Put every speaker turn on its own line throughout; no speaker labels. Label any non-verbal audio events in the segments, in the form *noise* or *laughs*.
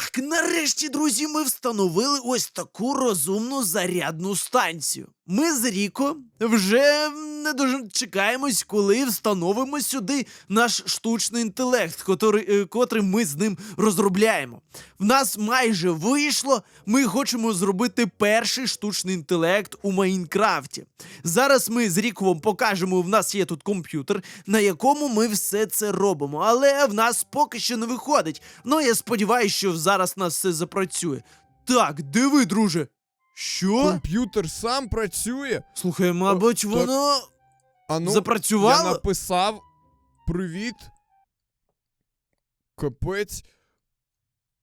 Так, нарешті, друзі, ми встановили ось таку розумну зарядну станцію. Ми з Ріко вже не дуже чекаємось, коли встановимо сюди наш штучний інтелект, котрий, е, котрий ми з ним розробляємо. В нас майже вийшло. Ми хочемо зробити перший штучний інтелект у Майнкрафті. Зараз ми з Ріко вам покажемо. В нас є тут комп'ютер, на якому ми все це робимо. Але в нас поки що не виходить. Ну я сподіваюся, що зараз нас все запрацює. Так, диви, друже. Що?
Комп'ютер сам працює.
Слухай, мабуть,
так.
воно
ну,
запрацювало?
я написав привіт. Капець.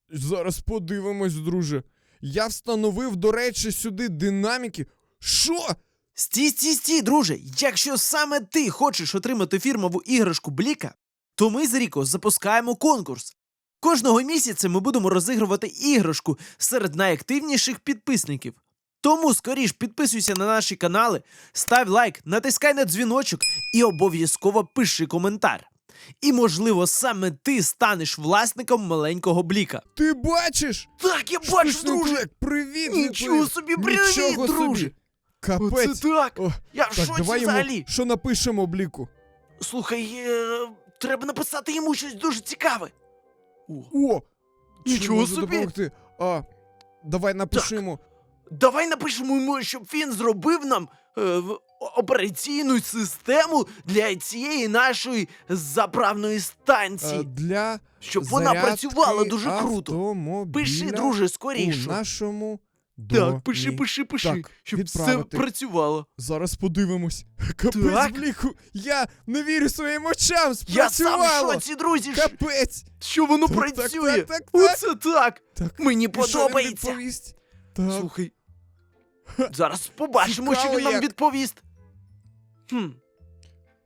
Зараз подивимось, друже. Я встановив, до речі, сюди динаміки. Що?
Стій, стій, стій, друже. Якщо саме ти хочеш отримати фірмову іграшку Бліка, то ми з Ріко запускаємо конкурс. Кожного місяця ми будемо розігрувати іграшку серед найактивніших підписників. Тому скоріш підписуйся на наші канали, став лайк, натискай на дзвіночок і обов'язково пиши коментар. І, можливо, саме ти станеш власником маленького бліка.
Ти бачиш?
Так, я бачу,
Штучний
друже!
інтелект, Привіт,
Нічого
відповів.
собі, привіт,
Нічого
друже!
собі. Капець.
Оце так!
О,
Я в
так,
шоці
давай йому, що напишемо бліку.
Слухай, е, треба написати йому щось дуже цікаве. О,
О! чи
Нічого
можу
собі.
допомогти? А, давай напишемо.
Давай напишемо йому, щоб він зробив нам е, операційну систему для цієї нашої заправної
е,
станції,
для
щоб вона
зарядки
працювала дуже круто.
автомобіля
Пиши, друже,
у
скоріше.
нашому
Так, пиши, пиши, пиши,
Так,
щоб все
відправити.
працювало.
Зараз подивимось. *laughs* Капець,
Так.
бліку. Я не вірю своїм очам.
Я сам
Спрацювало.
шоці, друзі, що-
Капець.
що воно
Так, так,
працює.
так, так, так.
Оце так.
Так,
Мені
і що він
подобається.
відповість? Так.
Слухай, зараз побачимо, що
Цікаво
він нам
як.
відповість. Хм.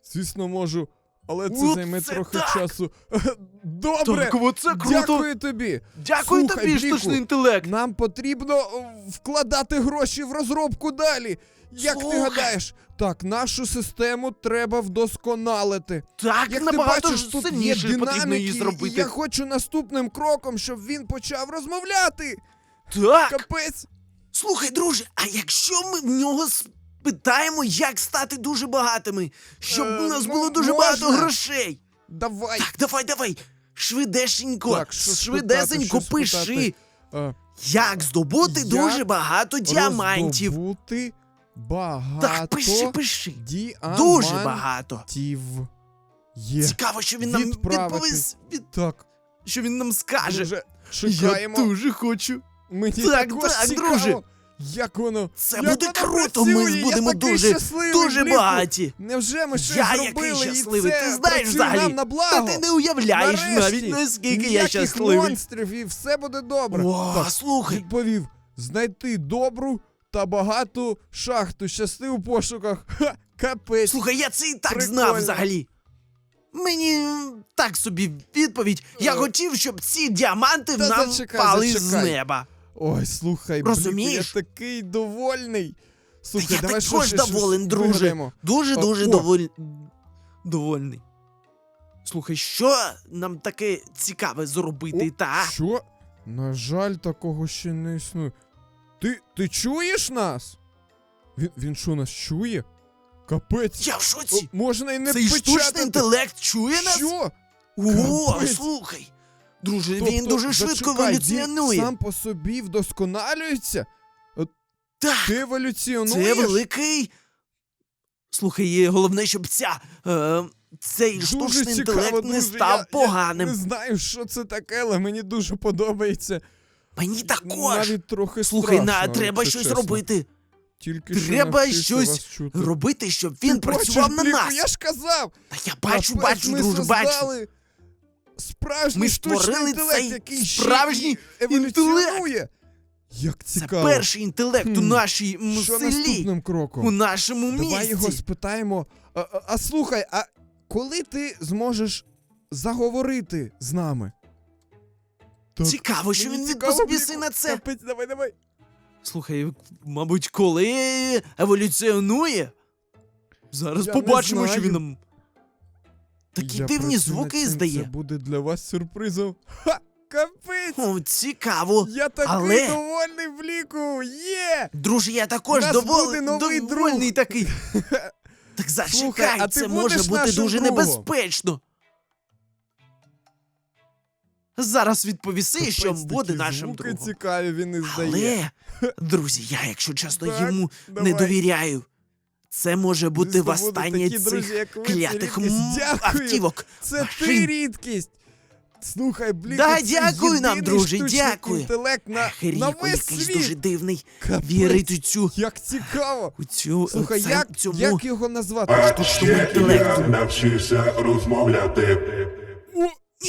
Звісно, можу, але це
От
займе
це
трохи
так.
часу. *laughs* Добре.
Так, оце круто.
Дякую тобі.
Дякую
Слухай,
тобі,
Бліку,
штучний інтелект.
Нам потрібно е, вкладати гроші в розробку далі. Як ти гадаєш? Так, нашу систему треба вдосконалити.
Так,
Як
набагато
ти бачиш,
ж
тут є
сильніше потрібно
динаміки,
її
і
зробити.
я хочу наступним кроком, щоб він почав розмовляти.
Так.
Капець.
Слухай, друже, а якщо ми в нього спитаємо, як стати дуже багатими, щоб
Е,
у нас
мо-
було дуже
можна.
багато грошей.
Давай.
Так, давай, давай. Швидесенько,
Так, що спитати,
швидесенько
що
пиши,
спитати? Е,
як здобути
Як
дуже багато діамантів.
Роздобути багато
Так, пиши, пиши.
діамантів.
Дуже багато.
Є.
Цікаво, що він нам
Відправити.
відповість, від...
Так,
що він нам скаже.
чекаємо.
Я дуже хочу.
Мені
Так,
також
так,
цікаво.
друже.
Як воно?
Це
як
буде
воно
круто,
працює?
ми будемо дуже, дуже багаті.
Невже ми щось
Я який щасливий,
і це
ти знаєш взагалі.
нам на
Та ти не уявляєш
Нарешті,
навіть наскільки я щасливий.
монстрів і все буде добре.
О,
Так,
слухай,
відповів: знайти добру та багату шахту. Щасти у пошуках. *laughs* Ха, капець.
слухай, я це і так
Прикольно.
знав взагалі. Мені так собі відповідь. Я
Е.
хотів, щоб ці діаманти
Та
нам
зачекай,
впали з неба.
Ой, слухай,
Розумієш?
Бліку, я такий довольний. Слухай,
Та я
давай
також доволен, друже.
Дуже-дуже
доволь... довольний. Слухай, що нам таке цікаве зробити,
О,
та?
Що? На жаль, такого ще не існує. Ти, ти чуєш нас? Він, він що нас чує? Капець.
Я в
О, можна і не
Цей штучний інтелект чує нас?
Що?
О,
Капець.
слухай. Друже,
Тобто,
він дуже швидко
зачекай,
еволюціонує.
Він сам по собі вдосконалюється?
Так,
Ти еволюціонуєш?
це великий. Слухай, і головне, щоб ця. Е, цей
Дуже
штучний
цікаво,
інтелект не
друже,
став
я,
поганим.
Я не знаю, що це таке, але мені дуже подобається.
Мені також.
Навіть трохи
Слухай, на, треба
якщо
щось
чесно.
робити.
Тільки що
Треба
навчився
щось
вас чути.
Робити, щоб він
Ти бачиш,
працював на
Бліку,
нас.
Я ж казав!
Та я бачу,
Капець,
бачу,
ми
друже, бачу.
создали Справжній
Ми
штучний
створили
інтелект,
цей
який ще
справжній
й еволюціонує. Як
Це перший інтелект у
Хм,
нашій м,
Що
селі,
наступним кроком?
у нашому
Давай
місті.
його спитаємо. А, а, а слухай, а коли ти зможеш заговорити з нами? Так,
Цікаво, що
мені
він
цікаво,
відповісти на це.
Капець, давай, давай.
Слухай, мабуть, коли еволюціонує? Зараз
Я не
побачимо, що
знаю.
він нам. Такі
Я
дивні
працюю
звуки
над цим,
здає.
Це буде для вас сюрпризом. Ха! Капець!
О, цікаво.
Я такий
Але-
довольний Бліку! Є!
Друже, я також
Нас буде новий
довольний
друг.
такий. *laughs* Так зачекай,
Слухай, а ти
це може
будеш
бути
нашим
дуже
другом?
небезпечно. Зараз відповіси, що
Капець,
буде
такі
нашим
звуки
другом.
цікаві він издає.
Але, друзі, я, якщо чесно,
Так,
йому
давай.
не довіряю. Це може бути востаннє цих
друзі, ви,
клятих
рідкість.
автівок.
Це
машин.
ти рідкість! Слухай, блін,
Да,
це
дякую нам, друже, дякую.
інтелект на,
Ах,
на весь
якийсь
світ.
дуже дивний.
Капець,
Вірить у цю,
Як цікаво!
у цю,
Слухай,
це-
як,
цьому.
як його назвати?
А ще
інтелекту.
я навчився розмовляти.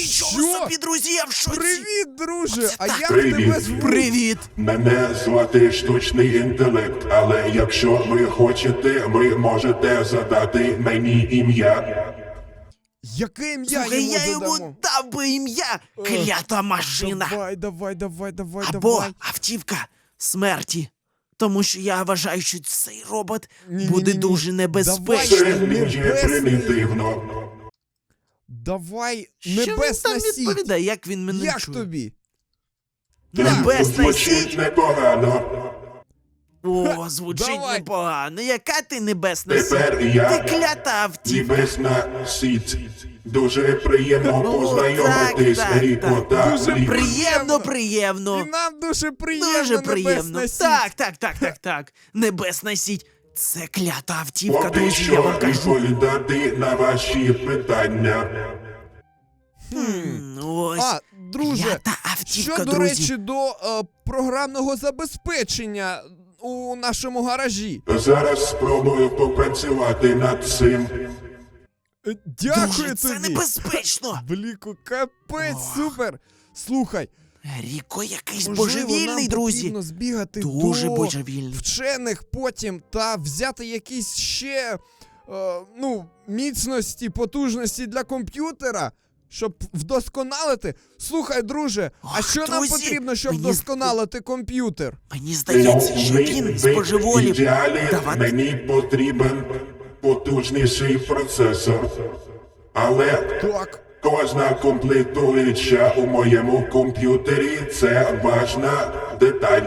Нічого
що?
собі, друзі, я в шоці.
Привіт, друже!
Оце
А
так.
як
Привіт.
тебе звуть?
Привіт.
Мене звати штучний інтелект, але якщо ви хочете, ви можете задати мені ім'я.
Яке ім'я
Слухай,
йому
я йому дав би ім'я. Клята машина.
Давай, давай, давай, давай,
Або
давай.
автівка смерті. Тому що я вважаю, що цей робот буде дуже
Це
небезпечний.
мені
Небесний.
примітивно.
Давай,
Що він
небесна
там
сіть.
відповідає, як він мене
Як
чує?
тобі?
Небесна
Звучить
сіть.
непогано.
О, звучить
Давай.
непогано. Яка ти небесна сіть?
Тепер
Ти клята автівка.
небесна сіть. Дуже приємно
О,
познайомитись,
так, так,
Ріко
так.
та
Дуже.
Приємно, приємно.
І нам дуже приємно,
Дуже приємно.
небесна сіть.
Так, так, так, так, так. Небесна сіть. Це клята автівка,
Поки
друзі, я вам кажу.
відповідати на ваші питання.
М, Ось.
А, друже,
Клята автівка,
що, до
друзі.
речі, до е, програмного забезпечення у нашому гаражі.
Зараз спробую попрацювати над цим.
Е, Дякую
Дуже це
тобі.
небезпечно. *laughs*
Бліку, капець,
Ох.
супер. Слухай,
Ріко якийсь
можливо,
божевільний,
нам
друзі.
потрібно збігати
Дуже
до
божевільний.
вчених потім та взяти якісь ще е, ну, міцності, потужності для комп'ютера, щоб вдосконалити. Слухай, друже, а
Ох,
що нам
друзі,
потрібно, щоб
мені
вдосконалити комп'ютер?
Мені здається, що він з
ідеалі
Давати.
мені потрібен потужніший процесор. Але
Так.
Кожна комплектуюча у моєму комп'ютері це важна деталь.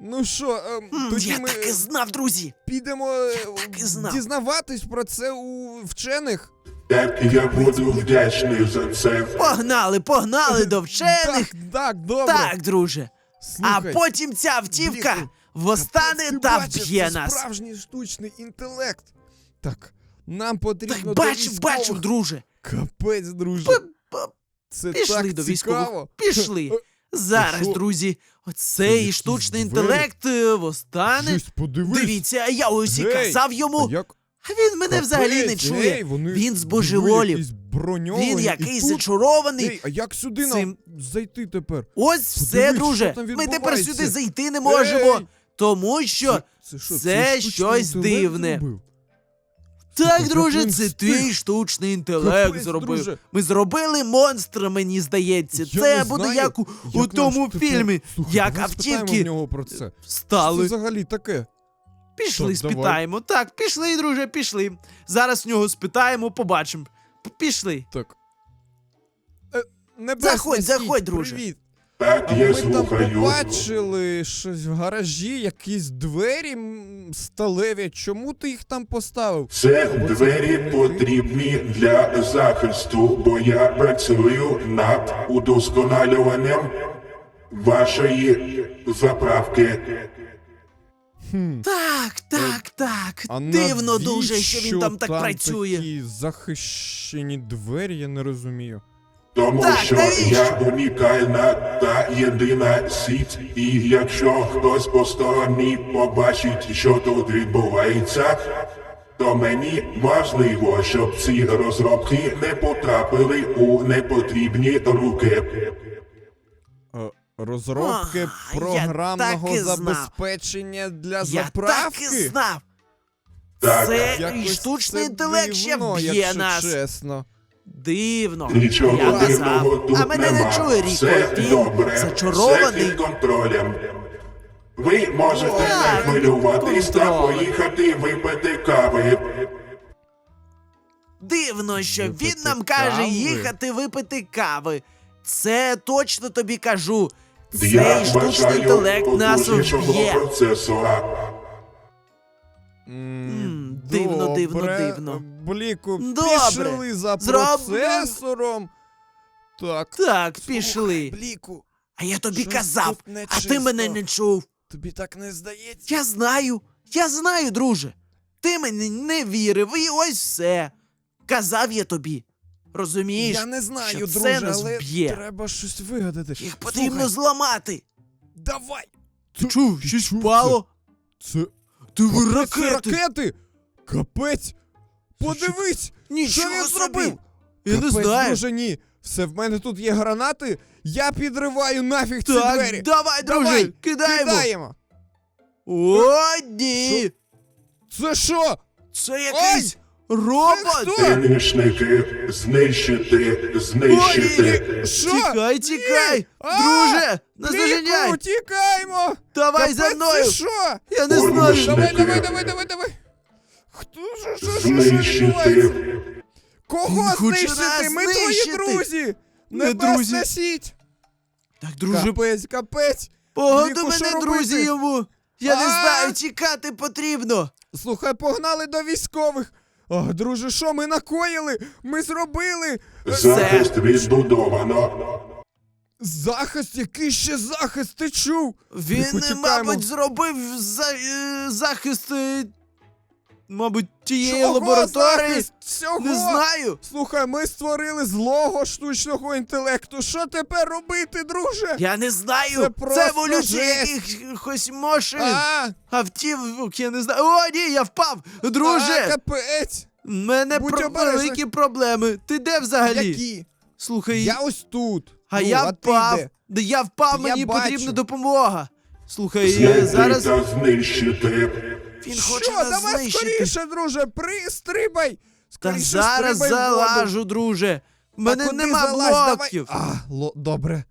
Ну що, е,
М,
тоді
Я
ми
так і знав, друзі.
підемо е,
так і знав.
дізнаватись про це у вчених.
Так я буду вдячний за це.
Погнали, погнали до *laughs* вчених.
Так, так, добре.
Так, друже.
Слухай,
А потім ця автівка
Бліку,
востане
капець,
та
бачиш,
вб'є
це
нас.
Справжній штучний інтелект. Так, нам потрібно
Так
до
бачу,
військових.
бачу, друже.
Капець, друже. Це
Пішли
так
до
цікаво.
Пішли.
Е,
Зараз,
що?
друзі, оцей
якісь
штучний
двері.
інтелект е,
подивись.
Дивіться, я ось і
Гей,
казав йому,
А як?
а він мене взагалі не
Капець,
чує.
ей, вони
Він з
диви, якісь броньовані,
Він
і
якийсь
тут-
зачарований.
Ей, а як сюди
цим-
нам зайти тепер?
Ось все,
Подивись,
друже.
що там
Ми тепер
відбувається.
сюди зайти не можемо.
Ей!
Тому що.
Це, що,
це
штучний
щось
інтелект
дивне.
зробив?
Так, друже, це твій штучний інтелект
Капець,
зробив.
друже.
Ми зробили монстра, мені здається.
Я
це
не
буде
знаю,
як у, у
як
тому
нам тепер-
фільмі,
Слухай,
як
давай спитаємо в
автівки
нього про це. Що це
стали.
взагалі таке?
Пішли,
Так, давай.
спитаємо. Так, пішли, друже, пішли. Зараз в нього спитаємо, побачимо. П- Пішли.
Так. Е,
Заходь, заходь, друже.
Привіт.
Так,
А
я
ми там побачили щось в гаражі, якісь двері сталеві. Чому ти їх там поставив?
Це двері потрібні для захисту, бо я працюю над удосконалюванням вашої заправки.
Так, так, так.
А
Дивно дуже, що він там так
там
працює.
Такі захищені двері, я не розумію.
Тому
Так,
що
навіщо?
я унікальна та єдина сіть, і якщо хтось посторонній побачить, що тут відбувається, то мені важливо, щоб ці розробки не потрапили у непотрібні руки.
Е, Розробки
я
програмного
так і знав.
забезпечення для
Я
заправки.
так і знав.
Так.
Це
Якось
штучний інтелект ще вб'є нас.
чесно.
Дивно.
Нічого
Я казав.
дивного тут
А мене
нема.
не чує Ріко.
Все
Він
добре,
зачарований.
все під контролем. Ви можете не
Так,
хвилюватись та поїхати випити кави.
Дивно, що
Випити
він нам каже
кави?
їхати випити кави. Це точно тобі кажу. Цей
Я
штучний
бажаю
інтелект нас
потужнішого
вб'є.
процесора.
М,
дивно, дивно, дивно.
Бліку,
Добре.
пішли за
Зроблю-
процесором. Так.
Так,
Слухай,
пішли.
Бліку,
А я тобі
щось
казав,
тут
а
нечисто.
ти мене не чув.
тобі так не здається?
Я знаю, я знаю, друже. Ти мені не вірив, і ось все. Казав я тобі. Розумієш?
Я не знаю,
що це
друже,
нас
але
вб'є.
треба щось вигадати.
Їх потрібно
Слухай,
зламати.
давай.
Ти чув, щось впало?
Це
Ти ви ракети.
ракети! Капець! Подивись!
Нічого
що
собі.
зробив?
Я не знаю.
друже, ні. Все, в мене тут є гранати. Я підриваю нафіг ці
Так,
двері.
давай, друже,
Давай,
кидаємо.
Кидаємо.
О, ні.
Це що?
Це якийсь
Це
робот.
Фінішники, знищити, знищити.
Що?
Тікай, тікай.
А!
Друже, наздоженяй.
Тікаємо!
Давай за
Капець,
мною.
Це що?
Я не
Ой,
знаю.
Давай, давай, давай, давай, давай. Хто що, що, що, що відбувається?
Знищити.
Кого
Він хоче
знищити?
нас
Ми твої
знищити.
друзі! Небесна
друзі.
сіть!
Так, друже,
Капець, капець! що
мене,
робити?
друзі, йому. Я не
А!
знаю, тікати потрібно.
Слухай, погнали до військових. О, друже, що ми накоїли? Ми зробили
Захист відбудовано.
захист, який ще захист, ти чув?
Він,
тікаємо.
мабуть, зробив за, е, захист, е, мабуть, тієї
Чого
лабораторії.
Всього?
Не знаю.
Слухай, ми створили злого штучного інтелекту. Що тепер робити, друже?
Я не знаю.
Це
Це,
просто
еволюція
жесть.
якихось машин.
А,
Автівок, я не знаю. О, ні, я впав.
а,
Друже,
капець.
мене
будь
про
обережний.
великі проблеми. Ти де взагалі?
Які?
Слухай,
Я ось тут.
а
ну,
я
а ти
впав.
де?
Да я впав,
Я
мені
бачу.
потрібна допомога. Слухай, е,
Знайти
зараз
та знищити.
Він хоче
Що,
нас
давай
знищити.
скоріше, друже, пристрибай.
Та
Скоріше
зараз
стрибай в воду.
залажу, друже. В
Та
мене
куди
нема
залазь?
блоків.
Давай. А, ло, добре.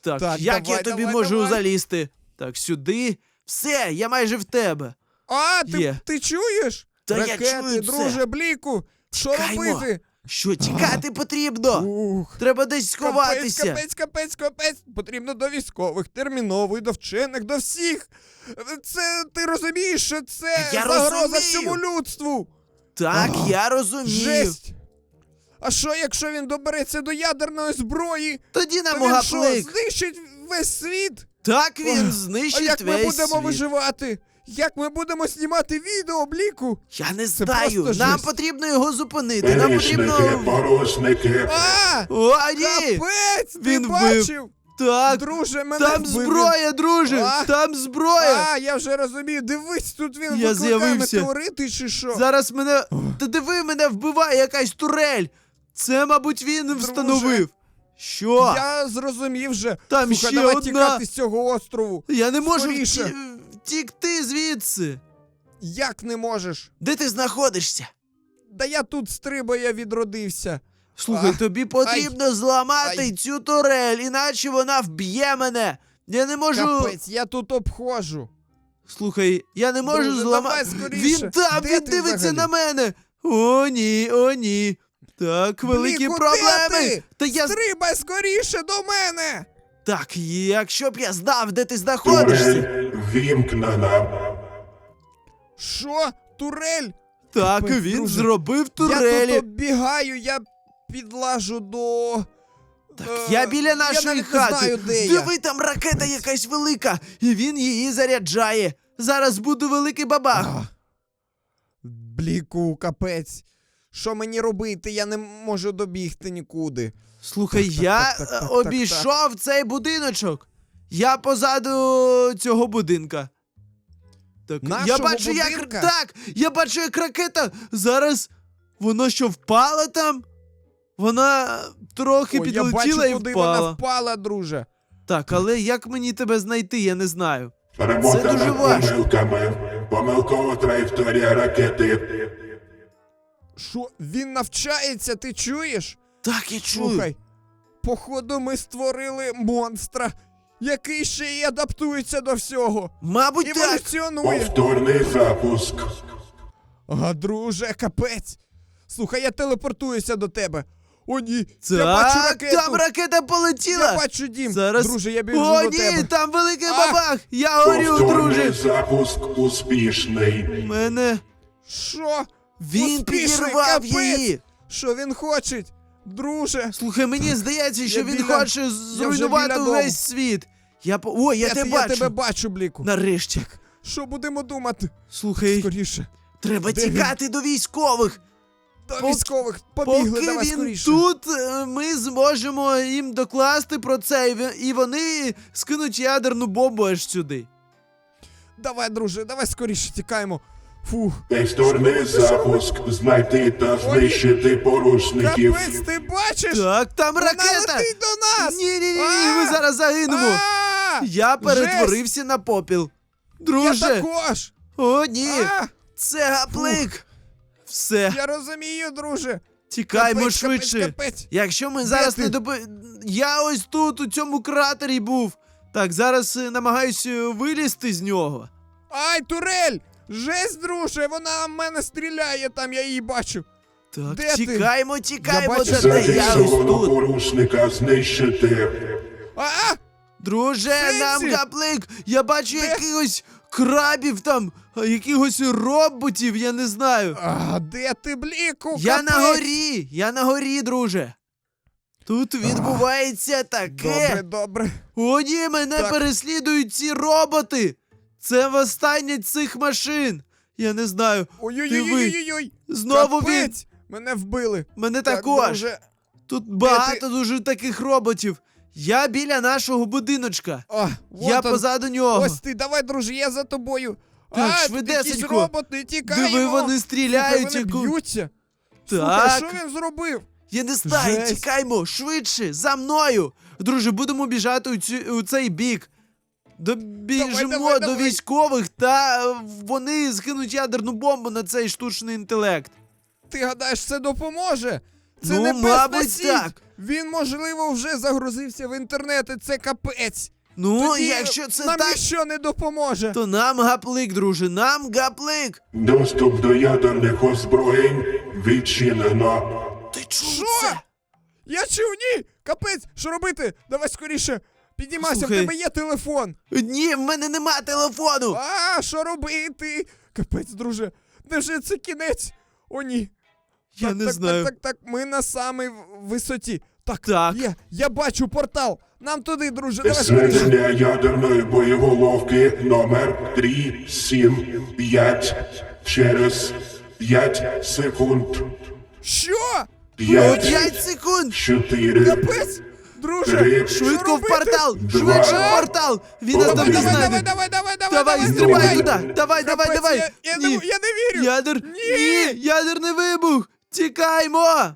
Так,
Так,
як
давай,
я тобі
давай,
можу
давай.
залізти? Так, сюди. Все, я майже в тебе.
А, ти,
Є.
ти чуєш?
Та я
Ракети,
чую це.
друже, бліку. Що
Тікаймо.
робити?
Що, тікати потрібно?
Ух.
Треба десь сховатися.
Капець, капець, капець, капець. Потрібно до військових, терміново і до вчених, до всіх. Це ти розумієш, що це
Я
загроза
розумію.
всьому людству.
Так,
Ага.
я розумію.
Жесть. А що, якщо він добереться до ядерної зброї,
Тоді
то
нам
він що, знищить весь світ?
Так він знищить
А як ми
весь
будемо
світ.
виживати? Як ми будемо знімати відео, бліку?
Я не
Це
знаю.
просто
Нам
жесть.
потрібно його зупинити. Нам потрібно.
порушники.
А!
О, ні!
Капець! Ти
Він вбив.
бачив?
Так,
Друже, мене
там
вбив.
зброя, друже!
А?
Там зброя!
А, я вже розумію. Дивись, тут він
Я
викликає
з'явився.
метеорити чи що?
Зараз мене. Та диви, мене вбиває якась турель! Це, мабуть, він встановив. Що?
Я зрозумів вже.
Там
Слухай,
ще
давай
одна.
тікати з цього острову.
Я не можу
Скоріше.
вті- втікти звідси.
Як не можеш?
Де ти знаходишся?
Да я тут стрибаю, я відродився.
Слухай,
А,
тобі потрібно зламати
ай.
цю турель, іначе вона вб'є мене. Я не можу.
Капець, я тут обходжу.
Слухай, я не можу зламати. Він там,
Де
він дивиться
взагалі?
на мене. О, ні, о, ні. Так, великі
де
проблеми.
ти?
Та я
Стрибай скоріше до мене!
Так, якщо б я знав, де ти знаходишся.
Турель вімкнена.
Що? Турель?
Так,
Капець,
він
друже.
зробив
Я
турелі.
тут оббігаю, я підлажу до.
Так,
Е,
я біля нашої
навіть не
хати.
знаю, де я.
Диви, там ракета якась велика, і він її заряджає. Зараз буде великий бабах.
Бліку, капець. Що мені робити? Я не можу добігти нікуди.
Слухай,
Так, так,
я
так, так,
е,
так,
обійшов цей будиночок. Я позаду цього будинка. Так, я
Нашого
бачу, як так, я бачу, як ракета зараз. Вона що впала там? Вона трохи
я
підлетіла
бачу,
і
куди
впала.
вона впала, друже.
Так, але як мені тебе знайти, я не знаю.
Робота
Це дуже важко.
Помилкова траєкторія ракети.
Що? Він навчається, ти чуєш?
Так, я чую.
Слухай, походу, ми створили монстра, який ще й адаптується до всього.
Мабуть.
Еволюціонує.
Повторний запуск.
А, друже, капець. Слухай, я телепортуюся до тебе. О, ні! я бачу ракету!
там ракета полетіла.
Я бачу дім!
Зараз.
Друже, я біжу
О,
до
ні,
тебе!
там великий
А!
бабах! Я горю,
Повторний
друже!
запуск успішний.
Мене.
Що?
Він
Успішний,
підірвав
капець!
її!
Що він хоче? Друже!
Слухай, мені здається, що
Я
він
біля-
хоче зруйнувати
біля дому.
весь світ. Я по. О, я,
я,
тебе
я
бачу!
тебе бачу, Бліку!
Нарешті.
Що будемо думати?
Слухай,
Скоріше.
треба
Де він?
тікати до військових.
До
Поки-
військових побігли,
Поки
давай
він
скоріше.
тут, е, ми зможемо їм докласти про це, і ви- і вони скинуть ядерну бомбу аж сюди.
Давай, друже, давай скоріше тікаємо. Фух.
Запуск знайти та знищити порушників.
Капець, ти бачиш?
Так, там
Вона
ракета!
летить до нас!
Ні, ні, ні, ні,
А!
ми зараз загинемо.
А!
Я перетворився на попіл.
Я
Друже,
також!
о, ні,
А!
це гаплик. Все,
Я розумію, друже.
тікаймо
Капець,
швидше.
Капець, капець.
Якщо ми
Де
зараз
ти?
не доп... Я ось тут, у цьому кратері був. Так, зараз е, намагаюся вилізти з нього.
Ай, турель! Жесть, друже, вона в мене стріляє там, я її бачу.
Так,
Де ти?
тікаємо, тікаємо
бачу,
я ось
Зафіксовано
тут.
порушника знищити.
А!
Друже,
Сенсі?
нам гаплик! Я бачу
Де?
якихось крабів там, а, якихось роботів, я не знаю.
А, де ти, бліку?
Я на горі, я на горі, друже. Тут відбувається таке.
Добре, добре.
О, ні, мене
Так.
переслідують ці роботи. Це востаннє цих машин. Я не знаю.
Ой-ой-ой-ой-ой.
Знову він.
Мене вбили.
Мене
Так,
також.
друже.
Тут багато дуже таких роботів. Я біля нашого будиночка.
А,
я
он.
позаду нього.
Ось ти, давай, друже, я за тобою.
Так,
а,
швидесенько.
якісь роботи, тікаємо.
Диви, вони
Слухай, вони б'ються. Слухай, що він зробив?
Я не знаю,
Жесть.
тікаймо, швидше, за мною. Друже, будемо біжати у, цю, у цей бік. Добіжимо
давай,
до
давай.
військових, та е, вони скинуть ядерну бомбу на цей штучний інтелект.
Ти гадаєш, це допоможе? Це
Ну,
небесна
мабуть,
сіть.
так.
Він, можливо, вже загрузився в інтернет, і це капець.
Ну,
Тоді
якщо це
нам
так,
ніщо не допоможе.
то нам гаплик, друже, нам гаплик.
Доступ до ядерних озброєнь відчинено.
Ти чув
Що?
це?
Я чув, ні! Капець, що робити? Давай скоріше. Піднімайся, в
Слухай.
тебе є телефон.
Ні, в мене нема телефону.
А, що робити? Капець, друже. Невже це кінець? О, ні.
Я
так,
не
так,
знаю.
Так, так, так, ми на самій висоті. Так,
Так.
є, я бачу портал. Нам туди, друже, давай скоріше.
Зведення ядерної боєголовки номер 375 через 5 секунд.
Що?
5,
П'ять секунд.
4,
Капець? Друже,
Швидко в портал! Швидше в портал! Він нас там не знайде!
давай, давай, давай,
Давай,
давай,
стрибай туди! Давай, давай, давай!
Я,
Ні.
не, я вірю.
Ядер...
Ні.
Ні! Ядерний вибух! Тікаймо!